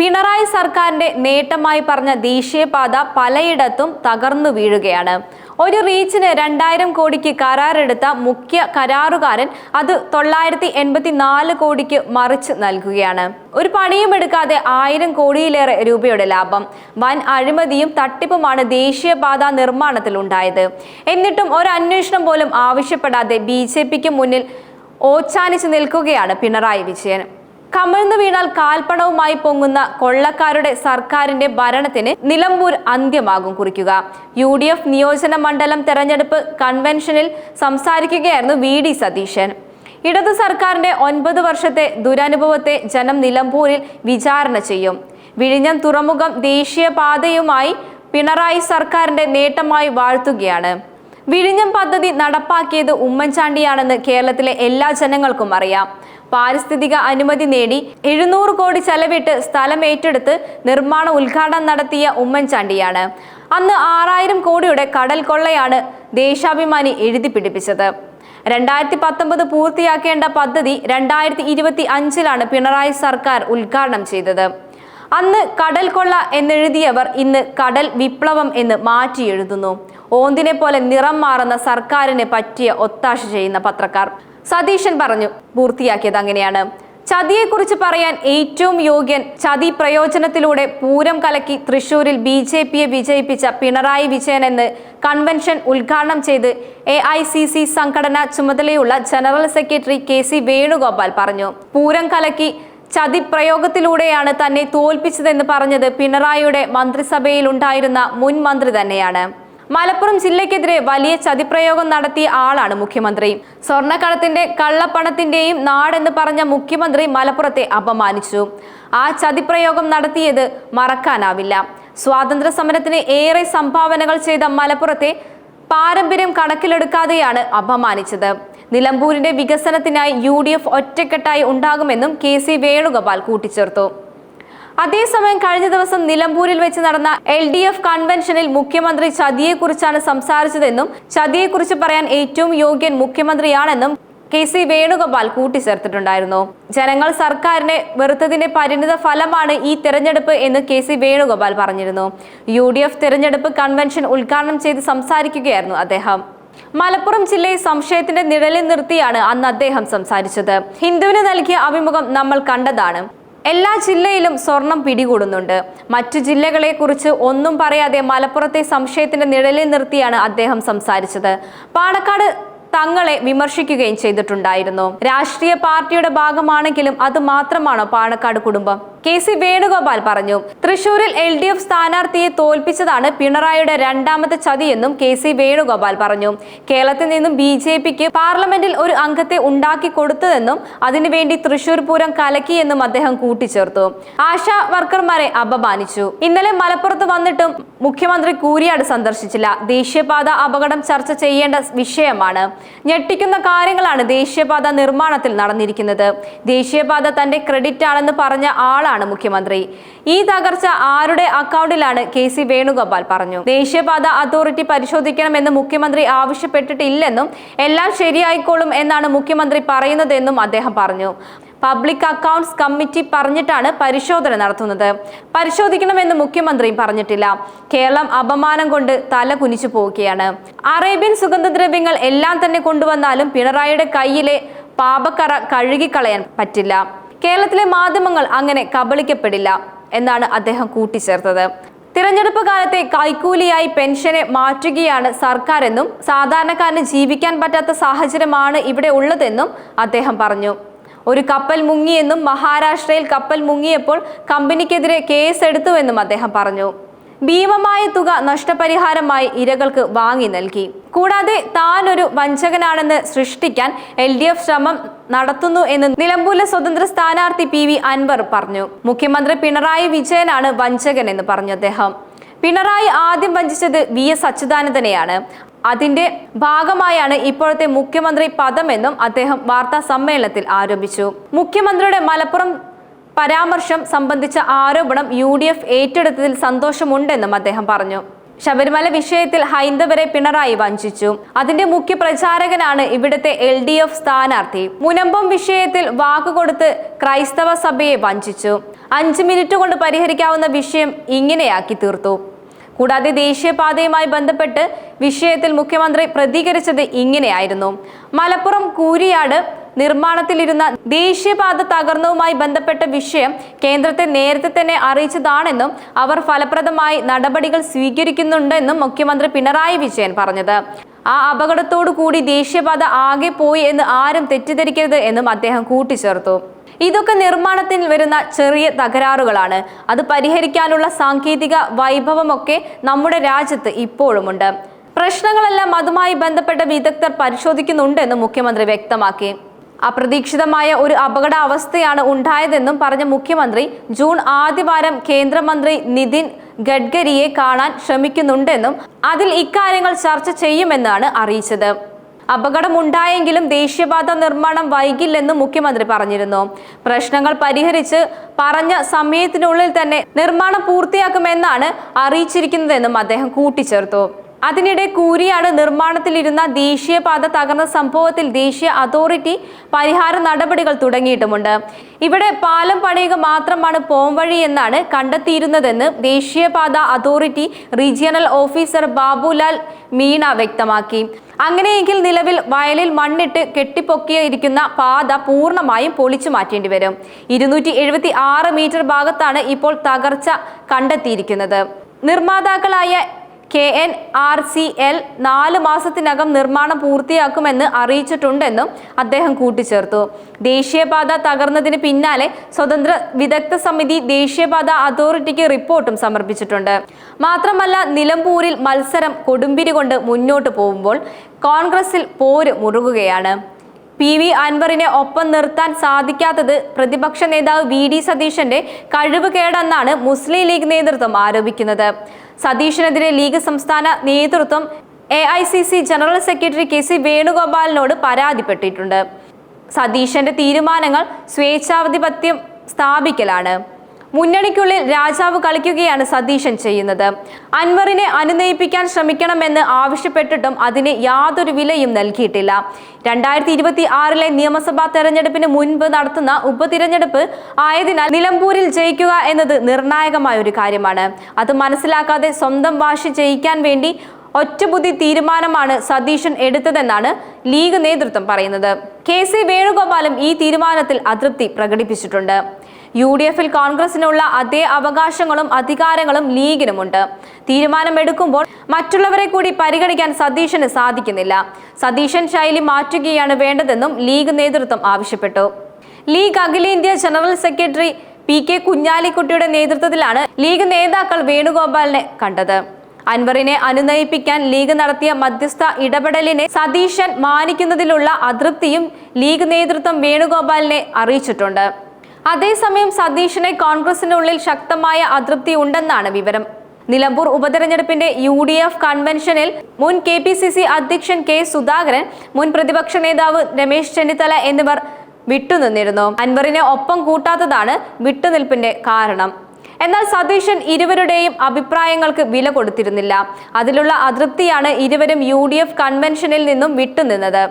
പിണറായി സർക്കാരിന്റെ നേട്ടമായി പറഞ്ഞ ദേശീയപാത പലയിടത്തും തകർന്നു വീഴുകയാണ്. ഒരു റീച്ചിന് രണ്ടായിരം കോടിക്ക് കരാറെടുത്ത മുഖ്യ കരാറുകാരൻ അത് തൊള്ളായിരത്തി എൺപത്തി നാല് കോടിക്ക് മറിച്ച് നൽകുകയാണ്. ഒരു പണിയും എടുക്കാതെ ആയിരം കോടിയിലേറെ രൂപയുടെ ലാഭം. വൻ അഴിമതിയും തട്ടിപ്പുമാണ് ദേശീയപാത നിർമ്മാണത്തിൽ ഉണ്ടായത്. എന്നിട്ടും ഒരു അന്വേഷണം പോലും ആവശ്യപ്പെടാതെ ബി മുന്നിൽ ഓച്ചാനിച്ച് നിൽക്കുകയാണ് പിണറായി വിജയൻ. കമിഴ്ന്നു വീണാൽ കാൽപ്പണവുമായി പൊങ്ങുന്ന കൊള്ളക്കാരുടെ സർക്കാരിന്റെ ഭരണത്തിന് നിലമ്പൂർ അന്ത്യമാകും കുറിക്കുക. യു ഡി എഫ് നിയോജന മണ്ഡലം തെരഞ്ഞെടുപ്പ് കൺവെൻഷനിൽ സംസാരിക്കുകയായിരുന്നു വി ഡി സതീശൻ. ഇടതു സർക്കാരിന്റെ ഒൻപത് വർഷത്തെ ദുരനുഭവത്തെ ജനം നിലമ്പൂരിൽ വിചാരണ ചെയ്യും. വിഴിഞ്ഞം തുറമുഖം ദേശീയപാതയുമായി പിണറായി സർക്കാരിന്റെ നേട്ടമായി വാഴ്ത്തുകയാണ്. വിഴിഞ്ഞം പദ്ധതി നടപ്പാക്കിയത് ഉമ്മൻചാണ്ടിയാണെന്ന് കേരളത്തിലെ എല്ലാ ജനങ്ങൾക്കും അറിയാം. പാരിസ്ഥിതിക അനുമതി നേടി എഴുന്നൂറ് കോടി ചെലവിട്ട് സ്ഥലം ഏറ്റെടുത്ത് നിർമ്മാണ ഉദ്ഘാടനം നടത്തിയ ഉമ്മൻചാണ്ടിയാണ്. അന്ന് ആറായിരം കോടിയുടെ കടൽ കൊള്ളയാണ് ദേശാഭിമാനി എഴുതി പിടിപ്പിച്ചത്. രണ്ടായിരത്തി പത്തൊമ്പത് പൂർത്തിയാക്കേണ്ട പദ്ധതി രണ്ടായിരത്തി ഇരുപത്തി അഞ്ചിലാണ് പിണറായി സർക്കാർ ഉദ്ഘാടനം ചെയ്തത്. അന്ന് കടൽ കൊള്ള എന്നെഴുതിയവർ ഇന്ന് കടൽ വിപ്ലവം എന്ന് മാറ്റി എഴുതുന്നു ഓന്തിനെ പോലെ നിറം മാറുന്ന സർക്കാരിനെ പറ്റിയ ഒത്താശ ചെയ്യുന്ന പത്രക്കാർ. സതീശൻ പറഞ്ഞു പൂർത്തിയാക്കിയത് അങ്ങനെയാണ്. ചതിയെക്കുറിച്ച് പറയാൻ ഏറ്റവും യോഗ്യൻ ചതി പ്രയോജനത്തിലൂടെ പൂരം കലക്കി തൃശൂരിൽ ബി ജെ പിയെ വിജയിപ്പിച്ച പിണറായി വിജയൻ എന്ന് കൺവെൻഷൻ ഉദ്ഘാടനം ചെയ്ത് എ ഐ സി സി സംഘടന ചുമതലയുള്ള general secretary K C Venugopal പറഞ്ഞു. പൂരം കലക്കി ചതി പ്രയോഗത്തിലൂടെയാണ് തന്നെ തോൽപ്പിച്ചതെന്ന് പറഞ്ഞത് പിണറായിയുടെ മന്ത്രിസഭയിൽ ഉണ്ടായിരുന്ന മുൻ മന്ത്രി തന്നെയാണ്. മലപ്പുറം ജില്ലയ്ക്കെതിരെ വലിയ ചതിപ്രയോഗം നടത്തിയ ആളാണ് മുഖ്യമന്ത്രി. സ്വർണക്കടത്തിന്റെ കള്ളപ്പണത്തിന്റെയും നാടെന്ന് പറഞ്ഞ മുഖ്യമന്ത്രി മലപ്പുറത്തെ അപമാനിച്ചു. ആ ചതിപ്രയോഗം നടത്തിയത് മറക്കാനാവില്ല. സ്വാതന്ത്ര്യ സമരത്തിന് ഏറെ സംഭാവനകൾ ചെയ്ത മലപ്പുറത്തെ പാരമ്പര്യം കണക്കിലെടുക്കാതെയാണ് അപമാനിച്ചത്. നിലമ്പൂരിന്റെ വികസനത്തിനായി യു ഡി എഫ് ഒറ്റക്കെട്ടായി ഉണ്ടാകുമെന്നും കെ സി വേണുഗോപാൽ കൂട്ടിച്ചേർത്തു. അതേസമയം കഴിഞ്ഞ ദിവസം നിലമ്പൂരിൽ വെച്ച് നടന്ന എൽ ഡി എഫ് കൺവെൻഷനിൽ മുഖ്യമന്ത്രി ചതിയെക്കുറിച്ചാണ് സംസാരിച്ചതെന്നും ചതിയെക്കുറിച്ച് പറയാൻ ഏറ്റവും യോഗ്യൻ മുഖ്യമന്ത്രിയാണെന്നും കെ സി വേണുഗോപാൽ കൂട്ടിച്ചേർത്തിട്ടുണ്ടായിരുന്നു. ജനങ്ങൾ സർക്കാരിനെ വെറുത്തതിന്റെ പരിണിത ഫലമാണ് ഈ തെരഞ്ഞെടുപ്പ് എന്ന് കെ സി വേണുഗോപാൽ പറഞ്ഞിരുന്നു. യു ഡി എഫ് തെരഞ്ഞെടുപ്പ് കൺവെൻഷൻ ഉദ്ഘാടനം ചെയ്ത് സംസാരിക്കുകയായിരുന്നു അദ്ദേഹം. മലപ്പുറം ജില്ലയെ സംശയത്തിന്റെ നിഴലിൽ നിർത്തിയാണ് അന്ന് അദ്ദേഹം സംസാരിച്ചത്. ഹിന്ദുവിന് നൽകിയ അഭിമുഖം നമ്മൾ കണ്ടതാണ്. എല്ലാ ജില്ലയിലും സ്വർണം പിടികൂടുന്നുണ്ട്. മറ്റു ജില്ലകളെ കുറിച്ച് ഒന്നും പറയാതെ മലപ്പുറത്തെ സംശയത്തിന്റെ നിഴലിൽ നിർത്തിയാണ് അദ്ദേഹം സംസാരിച്ചത്. പാണക്കാട് തങ്ങളെ വിമർശിക്കുകയും ചെയ്തിട്ടുണ്ടായിരുന്നു. രാഷ്ട്രീയ പാർട്ടിയുടെ ഭാഗമാണെങ്കിലും അത് മാത്രമാണോ പാണക്കാട് കുടുംബം? കെ സി വേണുഗോപാൽ പറഞ്ഞു. തൃശൂരിൽ എൽ ഡി എഫ് സ്ഥാനാർത്ഥിയെ തോൽപ്പിച്ചതാണ് പിണറായിയുടെ രണ്ടാമത്തെ ചതിയെന്നും കെ സി വേണുഗോപാൽ പറഞ്ഞു. കേരളത്തിൽ നിന്നും ബി ജെ പിക്ക് പാർലമെന്റിൽ ഒരു അംഗത്തെ ഉണ്ടാക്കി കൊടുത്തതെന്നും അതിനുവേണ്ടി തൃശൂർ പൂരം കലക്കിയെന്നും അദ്ദേഹം കൂട്ടിച്ചേർത്തു. ആശാ വർക്കർമാരെ അപമാനിച്ചു. ഇന്നലെ മലപ്പുറത്ത് വന്നിട്ടും മുഖ്യമന്ത്രി കൂരിയാട് സന്ദർശിച്ചില്ല. ദേശീയപാത അപകടം ചർച്ച ചെയ്യേണ്ട വിഷയമാണ്. ഞെട്ടിക്കുന്ന കാര്യങ്ങളാണ് ദേശീയപാത നിർമ്മാണത്തിൽ നടന്നിരിക്കുന്നത്. ദേശീയപാത തന്റെ ക്രെഡിറ്റ് ആണെന്ന് പറഞ്ഞ ആളാണ് മുഖ്യമന്ത്രി. ഈ തകർച്ച ആരുടെ അക്കൗണ്ടിലാണ്? കെ സി വേണുഗോപാൽ പറഞ്ഞു. ദേശീയപാത അതോറിറ്റി പരിശോധിക്കണമെന്ന് മുഖ്യമന്ത്രി ആവശ്യപ്പെട്ടിട്ടില്ലെന്നും എല്ലാം ശരിയായിക്കോളും എന്നാണ് മുഖ്യമന്ത്രി പറയുന്നതെന്നും അദ്ദേഹം പറഞ്ഞു. പബ്ലിക് അക്കൗണ്ട്സ് കമ്മിറ്റി പറഞ്ഞിട്ടാണ് പരിശോധന നടത്തുന്നത്. പരിശോധിക്കണമെന്ന് മുഖ്യമന്ത്രിയും പറഞ്ഞിട്ടില്ല. കേരളം അപമാനം കൊണ്ട് തല കുനിച്ചു പോവുകയാണ്. അറേബ്യൻ സുഗന്ധദ്രവ്യങ്ങൾ എല്ലാം തന്നെ കൊണ്ടുവന്നാലും പിണറായിയുടെ കയ്യിലെ പാപക്കറ കഴുകിക്കളയാൻ പറ്റില്ല. കേരളത്തിലെ മാധ്യമങ്ങൾ അങ്ങനെ കബളിക്കപ്പെടില്ല എന്നാണ് അദ്ദേഹം കൂട്ടിച്ചേർത്തത്. തിരഞ്ഞെടുപ്പ് കാലത്തെ കൈക്കൂലിയായി പെൻഷനെ മാറ്റുകയാണ് സർക്കാർ എന്നും സാധാരണക്കാരന് ജീവിക്കാൻ പറ്റാത്ത സാഹചര്യമാണ് ഇവിടെ ഉള്ളതെന്നും അദ്ദേഹം പറഞ്ഞു. ഒരു കപ്പൽ മുങ്ങിയെന്നും മഹാരാഷ്ട്രയിൽ കപ്പൽ മുങ്ങിയപ്പോൾ കമ്പനിക്കെതിരെ കേസ് എടുത്തുവെന്നും അദ്ദേഹം പറഞ്ഞു. ഭീമമായ തുക നഷ്ടപരിഹാരമായി ഇരകൾക്ക് വാങ്ങി നൽകി. കൂടാതെ താൻ ഒരു വഞ്ചകനാണെന്ന് സൃഷ്ടിക്കാൻ എൽ ഡി എഫ് ശ്രമം നടത്തുന്നു എന്ന് നിലമ്പൂരിലെ സ്വതന്ത്ര സ്ഥാനാർത്ഥി പി വി അൻവർ പറഞ്ഞു. മുഖ്യമന്ത്രി പിണറായി വിജയനാണ് വഞ്ചകൻ എന്ന് പറഞ്ഞു അദ്ദേഹം. പിണറായി ആദ്യം വഞ്ചിച്ചത് വി എസ് അച്യുതാനന്ദനെയാണ്. അതിന്റെ ഭാഗമായാണ് ഇപ്പോഴത്തെ മുഖ്യമന്ത്രി പദമെന്നും അദ്ദേഹം വാർത്താ സമ്മേളനത്തിൽ ആരോപിച്ചു. മുഖ്യമന്ത്രിയുടെ മലപ്പുറം പരാമർശം സംബന്ധിച്ച ആരോപണം യു ഡി എഫ് ഏറ്റെടുത്തതിൽ സന്തോഷമുണ്ടെന്നും അദ്ദേഹം പറഞ്ഞു. ശബരിമല വിഷയത്തിൽ ഹൈന്ദവരെ പിണറായി വഞ്ചിച്ചു. അതിന്റെ മുഖ്യ പ്രചാരകനാണ് ഇവിടുത്തെ എൽ ഡി എഫ് സ്ഥാനാർത്ഥി. മുനമ്പം വിഷയത്തിൽ വാക്കുകൊടുത്ത് ക്രൈസ്തവ സഭയെ വഞ്ചിച്ചു. അഞ്ച് മിനിറ്റ് കൊണ്ട് പരിഹരിക്കാവുന്ന വിഷയം ഇങ്ങനെയാക്കി തീർത്തു. കൂടാതെ ദേശീയപാതയുമായി ബന്ധപ്പെട്ട് വിഷയത്തിൽ മുഖ്യമന്ത്രി പ്രതികരിച്ചത് ഇങ്ങനെയായിരുന്നു. മലപ്പുറം കൂരിയാട് നിർമ്മാണത്തിലിരുന്ന ദേശീയപാത തകർന്നതുമായി ബന്ധപ്പെട്ട വിഷയം കേന്ദ്രത്തെ നേരത്തെ തന്നെ അറിയിച്ചതാണെന്നും അവർ ഫലപ്രദമായി നടപടികൾ സ്വീകരിക്കുന്നുണ്ടെന്നും മുഖ്യമന്ത്രി പിണറായി വിജയൻ പറഞ്ഞത്. ആ അപകടത്തോടു കൂടി ദേശീയപാത ആകെ പോയി എന്ന് ആരും തെറ്റിദ്ധരിക്കരുത് എന്നും അദ്ദേഹം കൂട്ടിച്ചേർത്തു. ഇതൊക്കെ നിർമ്മാണത്തിൽ വരുന്ന ചെറിയ തകരാറുകളാണ്. അത് പരിഹരിക്കാനുള്ള സാങ്കേതിക വൈഭവമൊക്കെ നമ്മുടെ രാജ്യത്ത് ഇപ്പോഴുമുണ്ട്. പ്രശ്നങ്ങളെല്ലാം അതുമായി ബന്ധപ്പെട്ട വിദഗ്ധർ പരിശോധിക്കുന്നുണ്ടെന്ന് മുഖ്യമന്ത്രി വ്യക്തമാക്കി. അപ്രതീക്ഷിതമായ ഒരു അപകട അവസ്ഥയാണ് ഉണ്ടായതെന്നും പറഞ്ഞ മുഖ്യമന്ത്രി ജൂൺ ആദ്യവാരം കേന്ദ്രമന്ത്രി നിതിൻ ഗഡ്കരിയെ കാണാൻ ശ്രമിക്കുന്നുണ്ടെന്നും അതിൽ ഇക്കാര്യങ്ങൾ ചർച്ച ചെയ്യുമെന്നാണ് അറിയിച്ചത്. അപകടമുണ്ടായെങ്കിലും ദേശീയപാത നിർമ്മാണം വൈകില്ലെന്നും മുഖ്യമന്ത്രി പറഞ്ഞിരുന്നു. പ്രശ്നങ്ങൾ പരിഹരിച്ച് പറഞ്ഞ സമയത്തിനുള്ളിൽ തന്നെ നിർമ്മാണം പൂർത്തിയാക്കുമെന്നാണ് അറിയിച്ചിരിക്കുന്നതെന്നും അദ്ദേഹം കൂട്ടിച്ചേർത്തു. അതിനിടെ കൂരിയാട് നിർമ്മാണത്തിലിരുന്ന ദേശീയപാത തകർന്ന സംഭവത്തിൽ ദേശീയ അതോറിറ്റി പരിഹാര നടപടികൾ തുടങ്ങിയിട്ടുമുണ്ട്. ഇവിടെ പാലം പണിയുക മാത്രമാണ് പോംവഴി എന്നാണ് കണ്ടെത്തിയിരുന്നതെന്ന് ദേശീയപാത authority regional officer Babulal Meena വ്യക്തമാക്കി. അങ്ങനെയെങ്കിൽ നിലവിൽ വയലിൽ മണ്ണിട്ട് കെട്ടിപ്പൊക്കിയിരിക്കുന്ന പാത പൂർണമായും പൊളിച്ചു മാറ്റേണ്ടി വരും. ഇരുന്നൂറ്റി എഴുപത്തി ആറ് മീറ്റർ ഭാഗത്താണ് ഇപ്പോൾ തകർച്ച കണ്ടെത്തിയിരിക്കുന്നത്. നിർമ്മാതാക്കളായ K N R C L നാല് മാസത്തിനകം നിർമ്മാണം പൂർത്തിയാക്കുമെന്ന് അറിയിച്ചിട്ടുണ്ടെന്നും അദ്ദേഹം കൂട്ടിച്ചേർത്തു. ദേശീയപാത തകർന്നതിന് പിന്നാലെ സ്വതന്ത്ര വിദഗ്ധ സമിതി ദേശീയപാത അതോറിറ്റിക്ക് റിപ്പോർട്ടും സമർപ്പിച്ചിട്ടുണ്ട്. മാത്രമല്ല നിലമ്പൂരിൽ മത്സരം കൊടുമ്പിരി കൊണ്ട് മുന്നോട്ട് പോകുമ്പോൾ കോൺഗ്രസിൽ പോര് മുറുകുകയാണ്. പി വി അൻവറിനെ ഒപ്പം നിർത്താൻ സാധിക്കാത്തത് പ്രതിപക്ഷ നേതാവ് വി ഡി സതീശന്റെ കഴിവ് കേടെന്നാണ് മുസ്ലിം ലീഗ് നേതൃത്വം ആരോപിക്കുന്നത്. സതീശനെതിരെ ലീഗ് സംസ്ഥാന നേതൃത്വം A general secretary K C വേണുഗോപാലിനോട് പരാതിപ്പെട്ടിട്ടുണ്ട്. സതീശന്റെ തീരുമാനങ്ങൾ സ്വേച്ഛാധിപത്യം സ്ഥാപിക്കലാണ്. മുന്നണിക്കുള്ളിൽ രാജാവ് കളിക്കുകയാണ് സതീശൻ ചെയ്യുന്നത്. അൻവറിനെ അനുനയിപ്പിക്കാൻ ശ്രമിക്കണമെന്ന് ആവശ്യപ്പെട്ടിട്ടും അതിന് യാതൊരു വിലയും നൽകിയിട്ടില്ല. രണ്ടായിരത്തി ഇരുപത്തി ആറിലെ നിയമസഭാ തെരഞ്ഞെടുപ്പിന് മുൻപ് നടത്തുന്ന ഉപതിരഞ്ഞെടുപ്പ് ആയതിനാൽ നിലമ്പൂരിൽ ജയിക്കുക എന്നത് നിർണായകമായ ഒരു കാര്യമാണ്. അത് മനസ്സിലാക്കാതെ സ്വന്തം വാശി ജയിക്കാൻ വേണ്ടി ഒറ്റബുദ്ധി തീരുമാനമാണ് സതീശൻ എടുത്തതെന്നാണ് ലീഗ് നേതൃത്വം പറയുന്നത്. കെ സി വേണുഗോപാലും ഈ തീരുമാനത്തിൽ അതൃപ്തി പ്രകടിപ്പിച്ചിട്ടുണ്ട്. യു ഡി എഫിൽ കോൺഗ്രസിനുള്ള അതേ അവകാശങ്ങളും അധികാരങ്ങളും ലീഗിനുമുണ്ട്. തീരുമാനമെടുക്കുമ്പോൾ മറ്റുള്ളവരെ കൂടി പരിഗണിക്കാൻ സതീശന് സാധിക്കുന്നില്ല. സതീശൻ ശൈലി മാറ്റുകയാണ് വേണ്ടതെന്നും ലീഗ് നേതൃത്വം ആവശ്യപ്പെട്ടു. ലീഗ് അഖിലേന്ത്യാ ജനറൽ സെക്രട്ടറി പി കെ കുഞ്ഞാലിക്കുട്ടിയുടെ നേതൃത്വത്തിലാണ് ലീഗ് നേതാക്കൾ വേണുഗോപാലിനെ കണ്ടത്. അൻവറിനെ അനുനയിപ്പിക്കാൻ ലീഗ് നടത്തിയ മധ്യസ്ഥ ഇടപെടലിനെ സതീശൻ മാനിക്കുന്നതിലുള്ള അതൃപ്തിയും ലീഗ് നേതൃത്വം വേണുഗോപാലിനെ അറിയിച്ചിട്ടുണ്ട്. അതേസമയം സതീഷിനെ കോൺഗ്രസിനുള്ളിൽ ശക്തമായ അതൃപ്തി ഉണ്ടെന്നാണ് വിവരം. നിലമ്പൂർ ഉപതെരഞ്ഞെടുപ്പിന്റെ യു ഡി എഫ് കൺവെൻഷനിൽ മുൻ കെ പി സി സി അധ്യക്ഷൻ കെ സുധാകരൻ മുൻ പ്രതിപക്ഷ നേതാവ് രമേശ് ചെന്നിത്തല എന്നിവർ വിട്ടുനിന്നിരുന്നു. അൻവറിനെ ഒപ്പം കൂട്ടാത്തതാണ് വിട്ടുനിൽപ്പിന്റെ കാരണം. എന്നാൽ സതീശൻ ഇരുവരുടെയും അഭിപ്രായങ്ങൾക്ക് വില കൊടുത്തിരുന്നില്ല. അതിലുള്ള അതൃപ്തിയാണ് ഇരുവരും യു കൺവെൻഷനിൽ നിന്നും വിട്ടുനിന്നത്.